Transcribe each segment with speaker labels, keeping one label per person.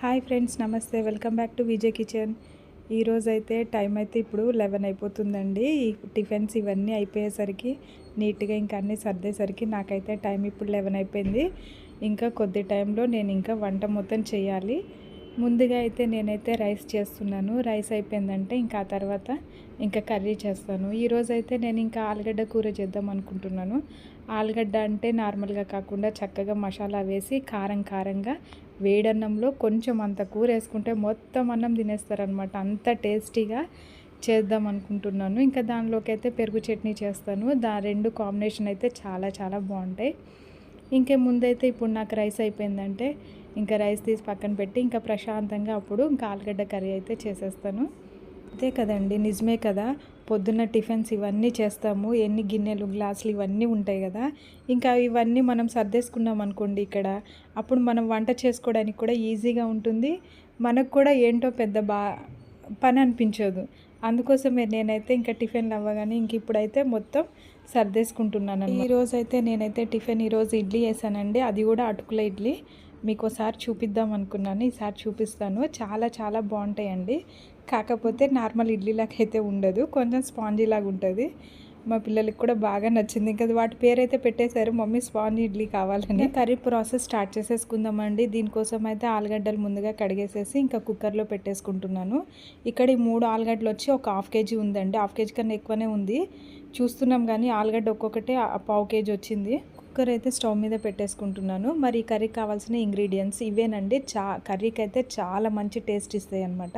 Speaker 1: Hi friends నమస్తే. Welcome back to Vijay kitchen. ఈరోజు అయితే టైం అయితే ఇప్పుడు లెవెన్ అయిపోతుందండి. ఈ టిఫిన్స్ ఇవన్నీ అయిపోయేసరికి నీట్గా ఇంకా అన్నీ సర్దేసరికి నాకైతే టైం ఇప్పుడు లెవెన్ అయిపోయింది. ఇంకా కొద్ది టైంలో నేను ఇంకా వంట మొత్తం చేయాలి. ముందుగా అయితే నేనైతే రైస్ చేస్తున్నాను. రైస్ అయిపోయిందంటే ఇంకా ఆ తర్వాత ఇంకా కర్రీ చేస్తాను. ఈరోజు అయితే నేను ఇంకా ఆలుగడ్డ కూర చేద్దాం అనుకుంటున్నాను. ఆలుగడ్డ అంటే నార్మల్గా కాకుండా చక్కగా మసాలా వేసి కారం కారంగా వేడన్నంలో కొంచెం అంత కూర వేసుకుంటే మొత్తం అన్నం తినేస్తారనమాట అంత టేస్టీగా చేద్దాం అనుకుంటున్నాను. ఇంకా దానిలోకి అయితే పెరుగు చట్నీ చేస్తాను. దా రెండు కాంబినేషన్ అయితే చాలా చాలా బాగుంటాయి. ఇంకే ముందైతే ఇప్పుడు నాకు రైస్ అయిపోయిందంటే ఇంకా రైస్ తీసి పక్కన పెట్టి ఇంకా ప్రశాంతంగా అప్పుడు ఇంకా ఆలుగడ్డ కర్రీ అయితే చేసేస్తాను. అంతే కదండి నిజమే కదా? పొద్దున్న టిఫిన్స్ ఇవన్నీ చేస్తాము. ఎన్ని గిన్నెలు గ్లాసులు ఇవన్నీ ఉంటాయి కదా. ఇంకా ఇవన్నీ మనం సర్దేసుకున్నాం అనుకోండి ఇక్కడ. అప్పుడు మనం వంట చేసుకోవడానికి కూడా ఈజీగా ఉంటుంది. మనకు కూడా ఏంటో పెద్ద బా పని అనిపించదు. అందుకోసమే నేనైతే ఇంకా టిఫిన్లు అవ్వగానే ఇంక ఇప్పుడైతే మొత్తం సర్దేసుకుంటున్నాను ఈరోజు అయితే నేనైతే టిఫిన్ ఈరోజు ఇడ్లీ వేసానండి అది కూడా అటుకుల ఇడ్లీ. మీకు ఒకసారి చూపిద్దాం అనుకున్నాను. ఈసారి చూపిస్తాను. చాలా చాలా బాగుంటాయండి. కాకపోతే నార్మల్ ఇడ్లీలాగా అయితే ఉండదు. కొంచెం స్పాంజీ లాగా ఉంటుంది. మా పిల్లలకి కూడా బాగా నచ్చింది. ఇంకా వాటి పేరు అయితే పెట్టేశారు. మమ్మీ స్పాంజ్ ఇడ్లీ కావాలని. కర్రీ ప్రాసెస్ స్టార్ట్ చేసేసుకుందామండి. దీనికోసం అయితే ఆలుగడ్డలు ముందుగా కడిగేసేసి ఇంకా కుక్కర్లో పెట్టేసుకుంటున్నాను. ఇక్కడ ఈ మూడు ఆలుగడ్డలు వచ్చి ఒక హాఫ్ కేజీ ఉందండి. హాఫ్ కేజీ కన్నా ఎక్కువనే ఉంది. చూస్తున్నాం కానీ ఆలుగడ్డ ఒక్కొక్కటి పావు కేజీ వచ్చింది. కుక్కర్ అయితే స్టవ్ మీద పెట్టేసుకుంటున్నాను. మరి కర్రీకి కావాల్సిన ఇంగ్రీడియంట్స్ ఇవేనండి. చా కర్రీకి అయితే చాలా మంచి టేస్ట్ ఇస్తాయి అనమాట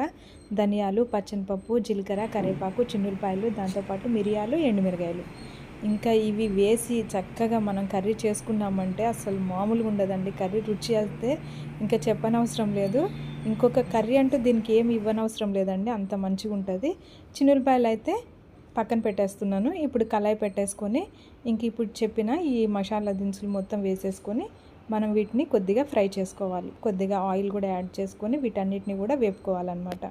Speaker 1: ధనియాలు పచ్చనిపప్పు జీలకర్ర కరివేపాకు చిన్నులపాయలు దాంతోపాటు మిరియాలు ఎండుమిరగాయలు. ఇంకా ఇవి వేసి చక్కగా మనం కర్రీ చేసుకున్నామంటే అసలు మామూలుగా ఉండదండి. కర్రీ రుచి అయితే ఇంకా చెప్పనవసరం లేదు. ఇంకొక కర్రీ అంటూ దీనికి ఏమి ఇవ్వనవసరం లేదండి. అంత మంచిగా ఉంటుంది చిన్నులపాయలు అయితే పక్కన పెట్టేస్తున్నాను. ఇప్పుడు కళాయి పెట్టేసుకొని ఇంక ఇప్పుడు చెప్పిన ఈ మసాలా దినుసులు మొత్తం వేసేసుకొని మనం వీటిని కొద్దిగా ఫ్రై చేసుకోవాలి. కొద్దిగా ఆయిల్ కూడా యాడ్ చేసుకొని వీటన్నిటిని కూడా వేపుకోవాలన్నమాట.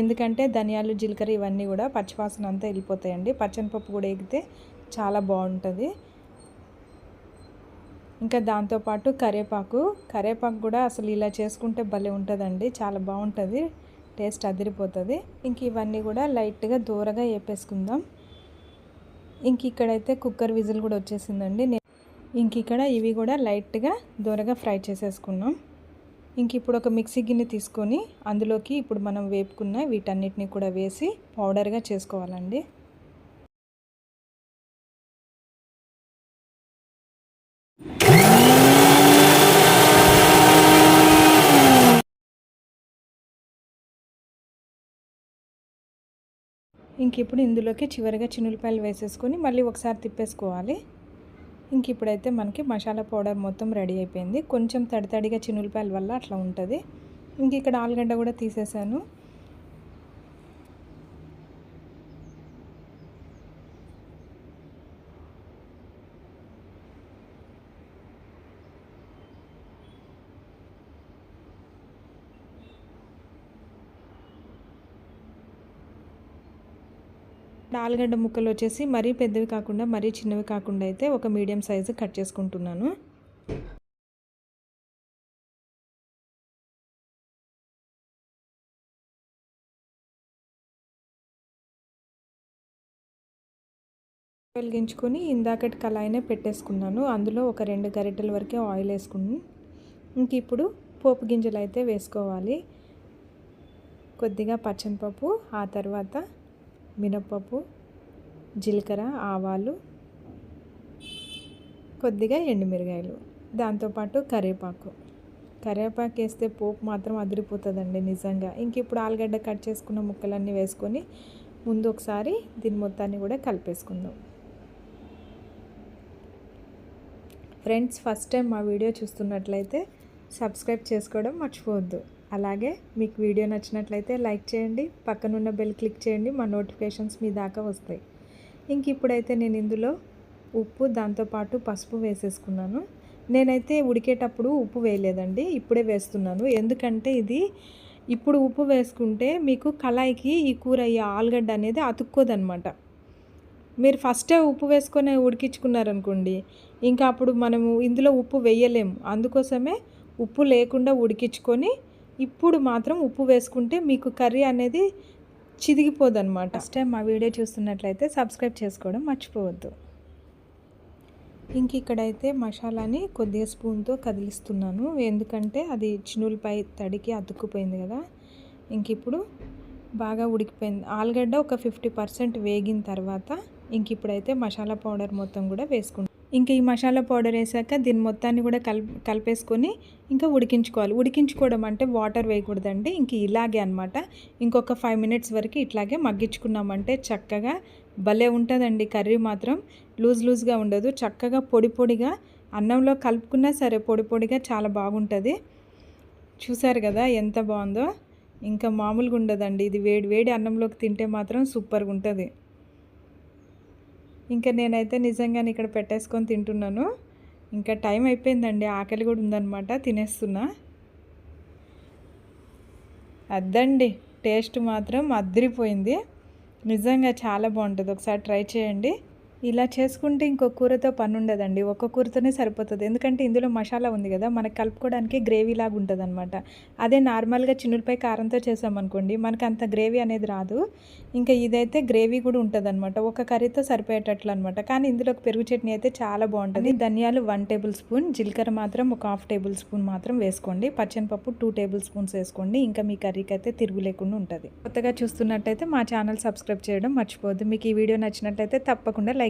Speaker 1: ఎందుకంటే ధనియాలు జీలకర్ర ఇవన్నీ కూడా పచ్చివాసన అంతా వెళ్ళిపోతాయండి. పచ్చనిపప్పు కూడా ఎగితే చాలా బాగుంటుంది. ఇంకా దాంతోపాటు కరేపాకు. కరేపాకు కూడా అసలు ఇలా చేసుకుంటే భలే ఉంటుందండి. చాలా బాగుంటుంది. టేస్ట్ అదిరిపోతుంది. ఇంక ఇవన్నీ కూడా లైట్గా దూరగా వేపేసుకుందాం ఇంక ఇక్కడైతే కుక్కర్ విజిల్ కూడా వచ్చేసిందండి. ఇంక ఇక్కడ ఇవి కూడా లైట్గా దూరగా ఫ్రై చేసేసుకున్నాం. ఇంక ఇప్పుడు ఒక మిక్సీ గిన్నె తీసుకొని అందులోకి ఇప్పుడు మనం వేపుకున్న వీటన్నిటిని కూడా వేసి పౌడర్గా చేసుకోవాలండి. ఇంక ఇప్పుడు ఇందులోకి చివరిగా చిన్నులపాయలు వేసేసుకొని మళ్ళీ ఒకసారి తిప్పేసుకోవాలి. ఇంక ఇప్పుడైతే మనకి మసాలా పౌడర్ మొత్తం రెడీ అయిపోయింది. కొంచెం తడి తడిగా చిన్నులపాయల వల్ల అట్లా ఉంటుంది. ఇంక ఇక్కడ ఆలుగడ్డ కూడా తీసేసాను. ఆలుగడ్డ ముక్కలు వచ్చేసి మరీ పెద్దవి కాకుండా మరీ చిన్నవి కాకుండా అయితే ఒక మీడియం సైజు కట్ చేసుకుంటున్నాను. వెలిగించుకొని ఇందాకటి కళాయినే పెట్టేసుకున్నాను. అందులో ఒక రెండు గరిటెల వరకే ఆయిల్ వేసుకుని ఇంక ఇప్పుడు పోపు గింజలు అయితే వేసుకోవాలి. కొద్దిగా పచ్చనిపప్పు ఆ తర్వాత మినప్పప్పు జీలకర్ర ఆవాలు కొద్దిగా ఎండుమిరగాయలు. దాంతోపాటు కరివేపాకు. కరివేపాకు వేస్తే పోపు మాత్రం అదిరిపోతుందండి నిజంగా. ఇంక ఇప్పుడు ఆలుగడ్డ కట్ చేసుకున్న ముక్కలన్నీ వేసుకొని ముందు ఒకసారి దీని మొత్తాన్ని కూడా కలిపేసుకుందాం. ఫ్రెండ్స్ ఫస్ట్ టైం మా వీడియో చూస్తున్నట్లయితే సబ్స్క్రైబ్ చేసుకోవడం మర్చిపోవద్దు. అలాగే మీకు వీడియో నచ్చినట్లయితే లైక్ చేయండి పక్కనున్న బెల్ క్లిక్ చేయండి మా నోటిఫికేషన్స్ మీ దాకా వస్తాయి. ఇంక ఇప్పుడైతే నేను ఇందులో ఉప్పు దాంతోపాటు పసుపు వేసేసుకున్నాను. నేనైతే ఉడికేటప్పుడు ఉప్పు వేయలేదండి ఇప్పుడే వేస్తున్నాను. ఎందుకంటే ఇది ఇప్పుడు ఉప్పు వేసుకుంటే మీకు కళాయికి ఈ కూర ఈ ఆలుగడ్డ అనేది అతుక్కోదనమాట మీరు ఫస్టే ఉప్పు వేసుకొని ఉడికించుకున్నారనుకోండి ఇంకా అప్పుడు మనము ఇందులో ఉప్పు వేయలేము. అందుకోసమే ఉప్పు లేకుండా ఉడికించుకొని ఇప్పుడు మాత్రం ఉప్పు వేసుకుంటే మీకు కర్రీ అనేది చిదిగిపోదు అనమాట ఫస్ట్ టైం మా వీడియో చూస్తున్నట్లయితే సబ్స్క్రైబ్ చేసుకోవడం మర్చిపోవద్దు. ఇంక ఇక్కడైతే మసాలాని కొద్దిగా స్పూన్తో కదిలిస్తున్నాను. ఎందుకంటే అది చినులపై తడికి అతుక్కుపోయింది కదా. ఇంక ఇప్పుడు బాగా ఉడికిపోయింది. ఆలుగడ్డ ఒక ఫిఫ్టీ పర్సెంట్ వేగిన తర్వాత ఇంక ఇప్పుడైతే మసాలా పౌడర్ మొత్తం కూడా వేసుకుంటాం ఇంకా ఈ మసాలా పౌడర్ వేసాక దీని మొత్తాన్ని కూడా కల్ కలిపేసుకొని ఇంకా ఉడికించుకోవాలి. ఉడికించుకోవడం అంటే వాటర్ వేయకూడదండి. ఇంక ఇలాగే అనమాట ఇంకొక ఫైవ్ మినిట్స్ వరకు ఇట్లాగే మగ్గించుకున్నామంటే చక్కగా భలే ఉంటుందండి. కర్రీ మాత్రం లూజ్ లూజ్గా ఉండదు. చక్కగా పొడి పొడిగా అన్నంలో కలుపుకున్నా సరే పొడి పొడిగా చాలా బాగుంటుంది. చూసారు కదా ఎంత బాగుందో. ఇంకా మామూలుగా ఉండదండి. ఇది వేడి వేడి అన్నంలోకి తింటే మాత్రం సూపర్గా ఉంటుంది. ఇంకా నేనైతే నిజంగానే ఇక్కడ పెట్టేసుకొని తింటున్నాను. ఇంకా టైం అయిపోయిందండి ఆకలి కూడా ఉందన్నమాట తినేస్తున్నా. అద్దండి టేస్ట్ మాత్రం అద్దరిపోయింది. నిజంగా చాలా బాగుంటుంది. ఒకసారి ట్రై చేయండి. ఇలా చేసుకుంటే ఇంకో కూరతో పని ఉండదండి ఒక్క కూరతోనే సరిపోతుంది. ఎందుకంటే ఇందులో మసాలా ఉంది కదా మనకు కలుపుకోవడానికి గ్రేవీ లాగా ఉంటుంది అనమాట అదే నార్మల్గా చిన్నులపై కారంతో చేసామనుకోండి మనకు అంత గ్రేవీ అనేది రాదు. ఇంకా ఇదైతే గ్రేవీ కూడా ఉంటుంది అనమాట ఒక కర్రీతో సరిపోయేటట్లు అనమాట కానీ ఇందులో పెరుగు చట్నీ అయితే చాలా బాగుంటుంది. ధనియాలు వన్ టేబుల్ స్పూన్ జీలకర్ర మాత్రం ఒక హాఫ్ టేబుల్ స్పూన్ మాత్రం వేసుకోండి. పచ్చనిపప్పు టూ టేబుల్ స్పూన్స్ వేసుకోండి. ఇంకా మీ కర్రీకి అయితే తిరుగు లేకుండా ఉంటుంది. కొత్తగా చూస్తున్నట్టయితే మా ఛానల్ సబ్స్క్రైబ్ చేయడం మర్చిపోవద్దు. మీకు ఈ వీడియో నచ్చినట్లయితే తప్పకుండా లైక్